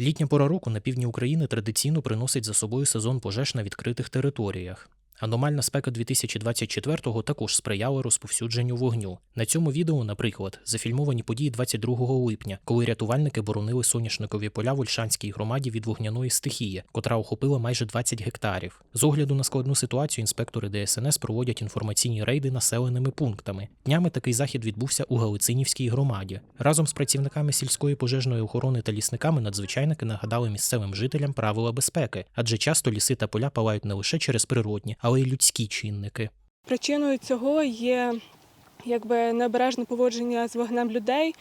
Літня пора року на півдні України традиційно приносить за собою сезон пожеж на відкритих територіях. Аномальна спека 2024-го також сприяла розповсюдженню вогню. На цьому відео, наприклад, зафільмовані події 22 липня, коли рятувальники боронили соняшникові поля в Ольшанській громаді від вогняної стихії, котра охопила майже 20 гектарів. З огляду на складну ситуацію інспектори ДСНС проводять інформаційні рейди населеними пунктами. Днями такий захід відбувся у Галицинівській громаді. Разом з працівниками сільської пожежної охорони та лісниками надзвичайники нагадали місцевим жителям правила безпеки, адже часто ліси та поля палають не лише через природні, але й людські чинники. Причиною цього є якби необережне поводження з вогнем людей,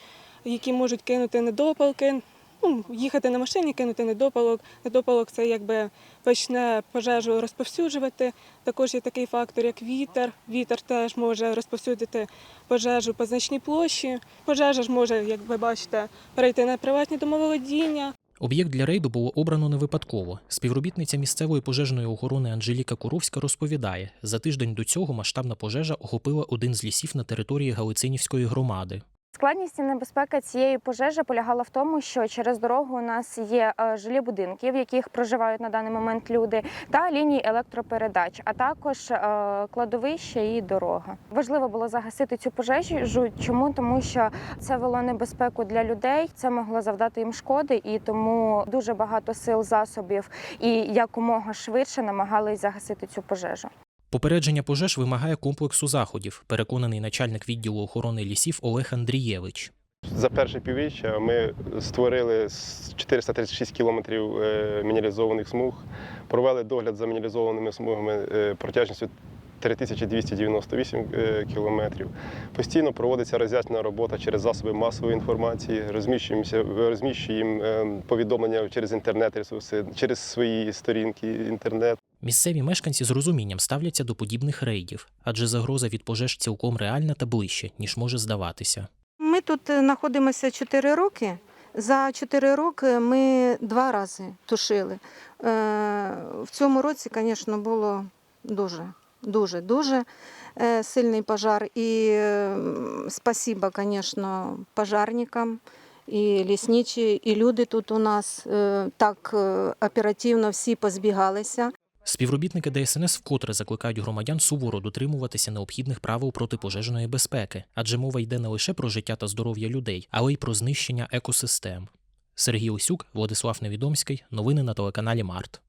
які можуть кинути недопалки, ну, їхати на машині, кинути недопалок. Недопалок це якби почне пожежу розповсюджувати. Також є такий фактор, як вітер. Вітер теж може розповсюдити пожежу по значній площі. Пожежа ж може, як ви бачите, перейти на приватні домоволодіння. Об'єкт для рейду було обрано не випадково. Співробітниця місцевої пожежної охорони Анжеліка Куровська розповідає, за тиждень до цього масштабна пожежа охопила один з лісів на території Галицинівської громади. Складність і небезпека цієї пожежі полягала в тому, що через дорогу у нас є е, жилі будинки, в яких проживають на даний момент люди, та лінії електропередач, а також е, кладовище і дорога. Важливо було загасити цю пожежу. Чому? Тому що це вело небезпеку для людей, це могло завдати їм шкоди, і тому дуже багато сил, засобів і якомога швидше намагались загасити цю пожежу. Попередження пожеж вимагає комплексу заходів, переконаний начальник відділу охорони лісів Олег Андрієвич. За перше півріччя ми створили 436 кілометрів е, мінералізованих смуг, провели догляд за мінералізованими смугами е, протяжністю 3298 е, кілометрів. Постійно проводиться роз'яснена робота через засоби масової інформації, розміщуємося, розміщуємо повідомлення через інтернет-ресурси, через свої сторінки інтернет. Місцеві мешканці з розумінням ставляться до подібних рейдів, адже загроза від пожеж цілком реальна та ближче, ніж може здаватися. Ми тут е, знаходимося 4 роки. За 4 роки ми два рази тушили. Е, В цьому році, звісно, було дуже, дуже, дуже е, сильний пожар. І спасіба, звісно, пожарникам. І лісничі, і люди тут у нас так оперативно всі позбігалися. Співробітники ДСНС вкотре закликають громадян суворо дотримуватися необхідних правил протипожежної безпеки, адже мова йде не лише про життя та здоров'я людей, але й про знищення екосистем. Сергій Осюк, Владислав Невідомський. Новини на телеканалі Март.